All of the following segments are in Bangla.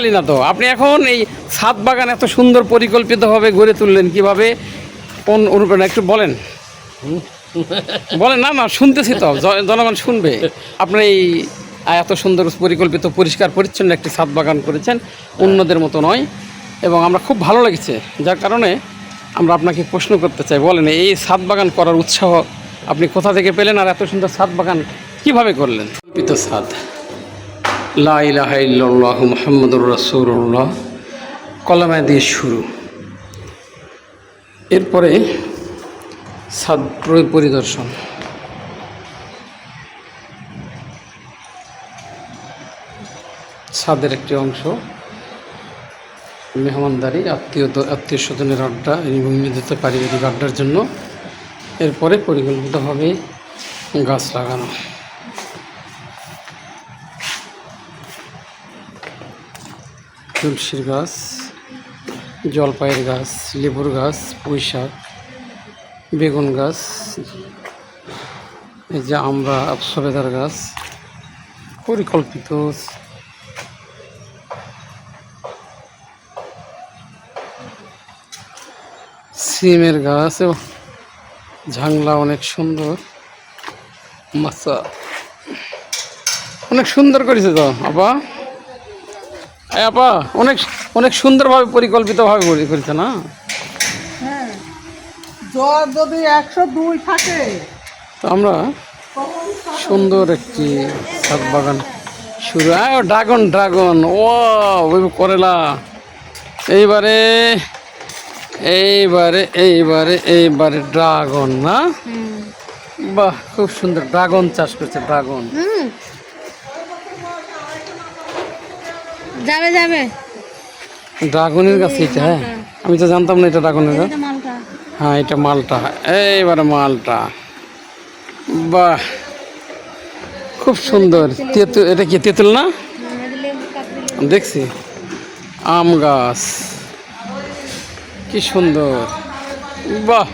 খালি না তো। আপনি এখন এই ছাদ বাগান এত সুন্দর পরিকল্পিতভাবে গড়ে তুললেন কীভাবে? কোন অনুপ্রেরণা? একটু বলেন। বলেন, না না, শুনতেছি তো। জনগণ শুনবে। আপনার এই এত সুন্দর পরিকল্পিত, পরিষ্কার, পরিচ্ছন্ন একটি ছাদ বাগান করেছেন। অন্যদের মতো নয়। এবং আমরা খুব ভালো লেগেছে। যার কারণে আমরা আপনাকে প্রশ্ন করতে চাই। বলেন, এই ছাদ বাগান করার উৎসাহ আপনি কোথা থেকে পেলেন? আর এত সুন্দর ছাদ বাগান কীভাবে করলেন? কল্পিত ছাদ। লা ইলাহা ইল্লাল্লাহ মুহাম্মাদুর রাসূলুল্লাহ। কলামা দিয়ে শুরু। এরপরে ছাদ প্র- পরিদর্শন। ছাদের একটি অংশ। মেহমানদারি, আত্মীয় আত্মীয় স্বজনের আড্ডা এবং নিজেদের পারিবারিক আড্ডার জন্য। এরপরে পরিকল্পিতভাবে গাছ লাগানো। তুলসীর গাছ, জলপাইয়ের গাছ, লেবুর গাছ, পুঁই শাক, বেগুন গাছ, এই যে আমরা, সবেদার গাছ, পরিকল্পিত সিমের গাছ ঝাংলা অনেক সুন্দর। মাছা। অনেক সুন্দর করেছে তো এই আপা অনেক অনেক সুন্দরভাবে পরিকল্পিতভাবে করে- করেছে না হ্যাঁ। জ্বর যদি একশো দুই থাকে তো আমরা সুন্দর একটি ছাদ বাগান শুরু। আয় ড্রাগন ড্রাগন ও করেলা। এইবারে এইবারে এইবারে এইবারে ড্রাগন না? বাহ খুব সুন্দর ড্রাগন চাষ করছে ড্রাগন হুম যাবে যাবে। ড্রাগনের গাছ এটা হ্যাঁ? আমি তো জানতাম না এটা ড্রাগনের গাছ। এটা মালটা। হ্যাঁ এটা মালটা। এইবারে মালটা। বাহ। খুব সুন্দর। তেঁতুল এটা কি তেঁতুল না? দেখছি। আম গাছ। কি সুন্দর। বাহ।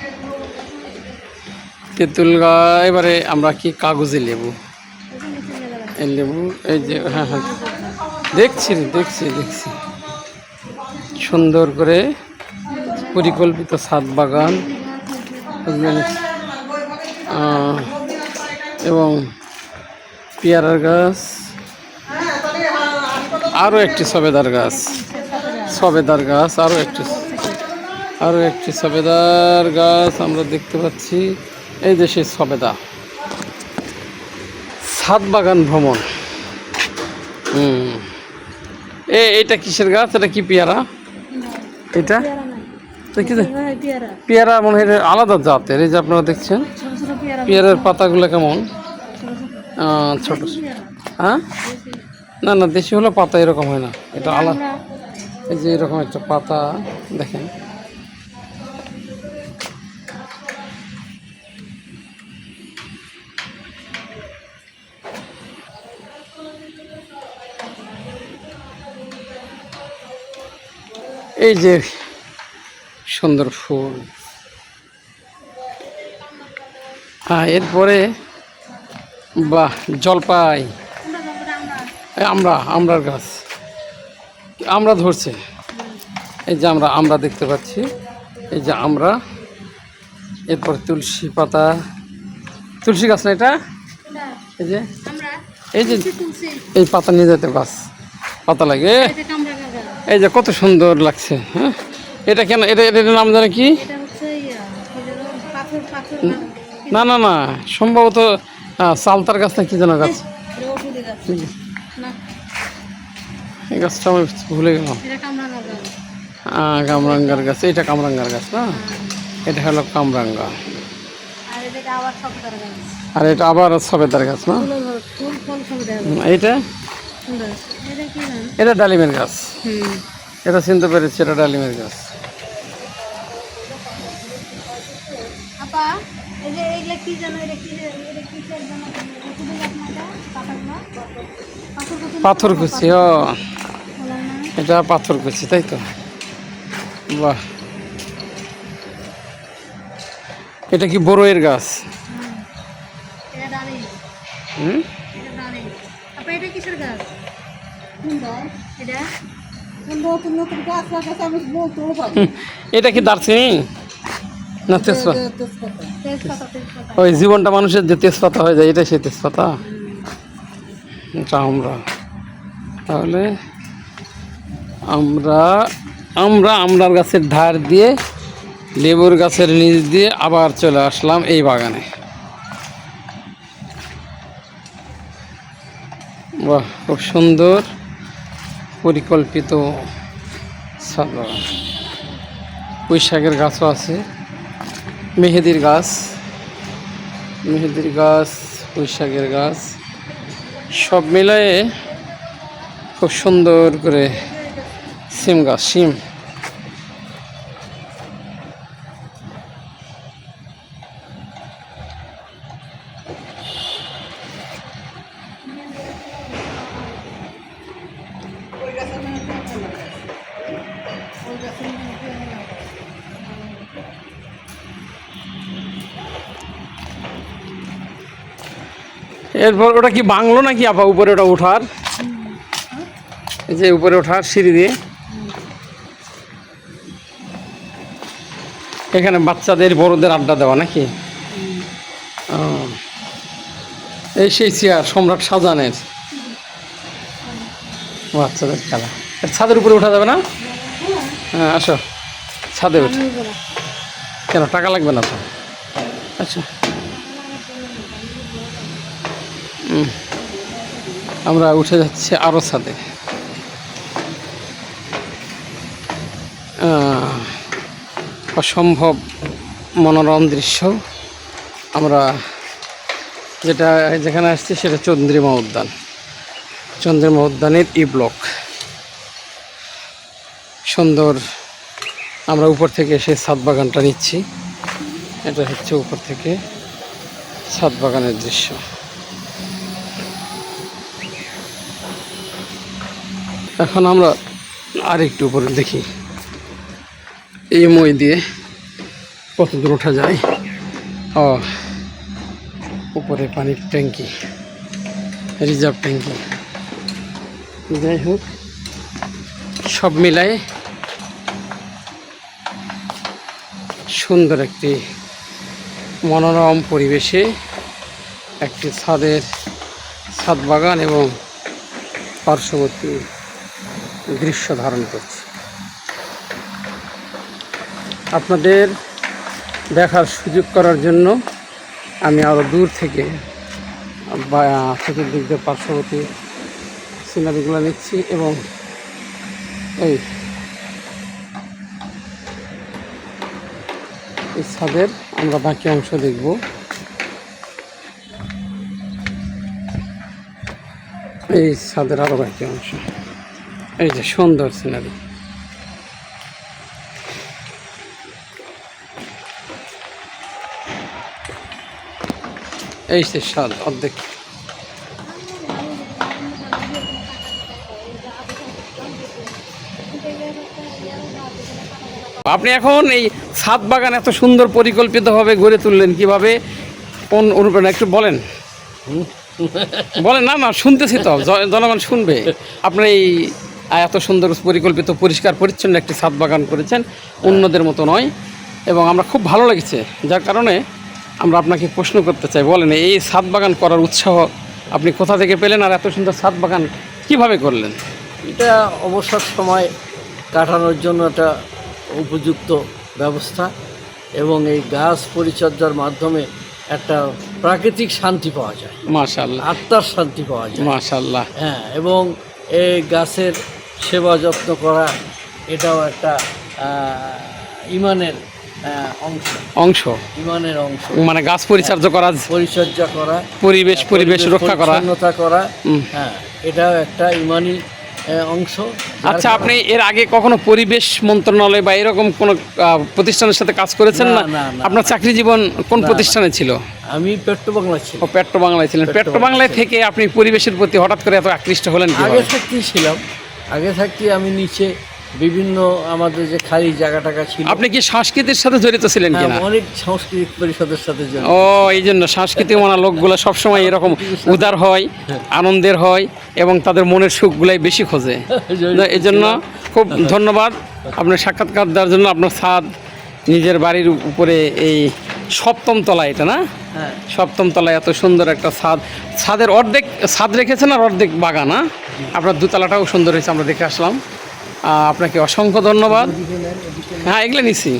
তেঁতুল গাছ এবারে আমরা কি কাগজে লেবু? এই লেবু এই যে হ্যাঁ হ্যাঁ। দেখছি দেখছি দেখছি। সুন্দর করে পরিকল্পিত ছাদ বাগান এবং পেয়ারার গাছ আরও একটি সবেদার গাছ সবেদার গাছ আরও একটি আরও একটি সবেদার গাছ আমরা দেখতে পাচ্ছি। এই সেই সবেদা। ছাদ বাগান ভ্রমণ। হুম। এ এটা কিসের গাছ? এটা কি পেয়ারা? এটা? পেয়ারা মনে। হয় এটা আলাদা জাতের এই যে আপনারা দেখছেন? পেয়ারের পেয়ারা পেয়ারার পাতাগুলো কেমন? ছোট হ্যাঁ? না না দেশি হলো পাতা এরকম হয় না। এটা আলাদা। এই যে এরকম একটা পাতা দেখেন। এই যে সুন্দর ফুল। হ্যাঁ এরপরে বাহ জলপাই। আমরা আমরার গাছ। আমরা ধরছে। এই যে আমরা আমরা দেখতে পাচ্ছি। এই যে আমরা। এরপর তুলসী পাতা। তুলসী গাছ না এটা? এই যে? এই যে এই পাতা নিয়ে যেতে গাছ পাতা লাগে। এই যে কত সুন্দর লাগছে হ্যাঁ? এটা কেন এটা এটার নাম জানে কি? না না না সম্ভবত সালতার গাছ না কি যেন গাছ? এই গাছটা আমি ভুলে গেলাম। আহ, কামরাঙ্গার গাছ এটা কামরাঙ্গার গাছ না? এটা হলো কামরাঙ্গা। আর এটা আবার সবেদার গাছ। না? এটা জান এটা ডালিমের গাছ। এটা চিনতে পেরেছি এটা ডালিমের গাছ। পাথর কুচি ও। এটা পাথর কুচি তাই তো? বাহ। এটা কি বড়ইয়ের গাছ? হুম। এটা কিসের গাছ? সুন্দর। এটা নতুন নতুন গাছ লাগাচ্ছে আমি বলতেও পারি এটা কি দারচিনি? না তেজপাতা। ওই জীবনটা মানুষের যে তেজপাতা হয়ে যায় এটাই সেই তেজপাতা। এটা আমরা। তাহলে আমরা আমরা আমরার গাছের ধার দিয়ে লেবুর গাছের নিচ দিয়ে আবার চলে আসলাম এই বাগানে। বাহ খুব সুন্দর। পরিকল্পিত পুঁই গাছও আছে। মেহেদির গাছ। মেহেদির গাছ পুঁই শাকের গাছ। সব মিলায়ে খুব সুন্দর করে সিম গাছ, সিম। এরপর ওটা কি বাংলো নাকি আপা? উপরে ওটা ওঠার? এই যে উপরে ওঠার সিঁড়ি দিয়ে। এখানে বাচ্চাদের বড়দের আড্ডা দেওয়া নাকি। এই সেই চেয়ার সম্রাট শাহজাহানের। বাচ্চাদের খেলা। ছাদের উপরে ওঠা যাবে না? হ্যাঁ আসো। ছাদে ওঠে। কেন টাকা লাগবে না তো? আচ্ছা। আমরা উঠে যাচ্ছি আরও ছাদে। অসম্ভব মনোরম দৃশ্য। আমরা যেটা যেখানে আসছি সেটা চন্দ্রিমা উদ্যান। চন্দ্রিমা উদ্যানের ই ব্লক। সুন্দর আমরা উপর থেকে এসে ছাদ বাগানটা নিচ্ছি। এটা হচ্ছে উপর থেকে ছাদ বাগানের দৃশ্য। এখন আমরা আর একটু উপরে দেখি। এই মই দিয়ে কত দূর ওঠা যায়। ও, উপরে পানির ট্যাঙ্কি, রিজার্ভ ট্যাঙ্কি। যাই হোক, সব মিলায় সুন্দর একটি মনোরম পরিবেশে একটি ছাদের ছাদ বাগান এবং পার্শ্ববর্তী দৃশ্য ধারণ করছে। আপনাদের দেখার সুযোগ করার জন্য আমি আরও দূর থেকে বা দিয়ে পার্শ্ববর্তী সিনারিগুলো নিচ্ছি এবং এই ছাদের আমরা বাকি অংশ দেখব। এই ছাদের আরও বাকি অংশ। এই যে সুন্দর সিনারি। এই সে স্বাদ অর্ধেক। আপনি এখন এই ছাদ বাগান এত সুন্দর পরিকল্পিতভাবে গড়ে তুললেন কীভাবে? কোন অনুপ্রেরণা? একটু বলেন। বলেন না না শুনতেছি তো জনগণ শুনবে। আপনি এই এত সুন্দর পরিকল্পিত পরিষ্কার পরিচ্ছন্ন একটি ছাদ বাগান করেছেন অন্যদের মতো নয়। এবং আমরা খুব ভালো লেগেছে যার কারণে আমরা আপনাকে প্রশ্ন করতে চাই বলেন এই ছাদ বাগান করার উৎসাহ আপনি কোথা থেকে পেলেন আর এত সুন্দর ছাদ বাগান কীভাবে করলেন? এটা অবসর সময় কাটানোর জন্য একটা উপযুক্ত ব্যবস্থা এবং এই গাছ পরিচর্যার মাধ্যমে একটা প্রাকৃতিক শান্তি পাওয়া যায়। মাশাল্লাহ আত্মার শান্তি পাওয়া যায়। মাশাল্লাহ হ্যাঁ এবং এই গাছের সেবা যত্ন করা এটাও একটা ইমানের অংশ। অংশ। ইমানের অংশ। মানে গাছ পরিচর্যা করা পরিচর্যা করা পরিবেশ পরিবেশ রক্ষা করা। করা। হ্যাঁ এটাও একটা ইমানি অংশ। আচ্ছা আপনি এর আগে কখনো পরিবেশ মন্ত্রণালয় বা এরকম কোনো প্রতিষ্ঠানের সাথে কাজ করেছেন না। আপনার চাকরি জীবন কোন প্রতিষ্ঠানে ছিল? আমি পেট্রো বাংলা ছিল ও পেট্রো বাংলায় ছিলেন পেট্রো বাংলায় থেকে আপনি পরিবেশের প্রতি হঠাৎ করে এত আকৃষ্ট হলেন আগে ছিলাম। আগে থাকতে আমি নিচে বিভিন্ন আমাদের যে খালি জায়গা টাকা ছিল। আপনি কি সংস্কৃতির সাথে জড়িত ছিলেন হ্যাঁ, কিনা? অনেক সাংস্কৃতিক পরিষদের সাথে জড়িত। ও এই জন্য সাংস্কৃতিক মানা লোকগুলো সবসময় এরকম উদার হয় আনন্দের হয় এবং তাদের মনের সুখগুলাই বেশি খোঁজে। এই জন্য খুব ধন্যবাদ আপনার সাক্ষাৎকার দেওয়ার জন্য। আপনার ছাদ নিজের বাড়ির উপরে এই সপ্তম তলায় এটা না? সপ্তম তলায় এত সুন্দর একটা ছাদ। ছাদের অর্ধেক ছাদ রেখেছেন আর অর্ধেক বাগান হ্যাঁ? আপনার দুতলাটাও সুন্দর হয়েছে আমরা দেখে আসলাম। আপনাকে অসংখ্য ধন্যবাদ। হ্যাঁ এগুলো নিছি।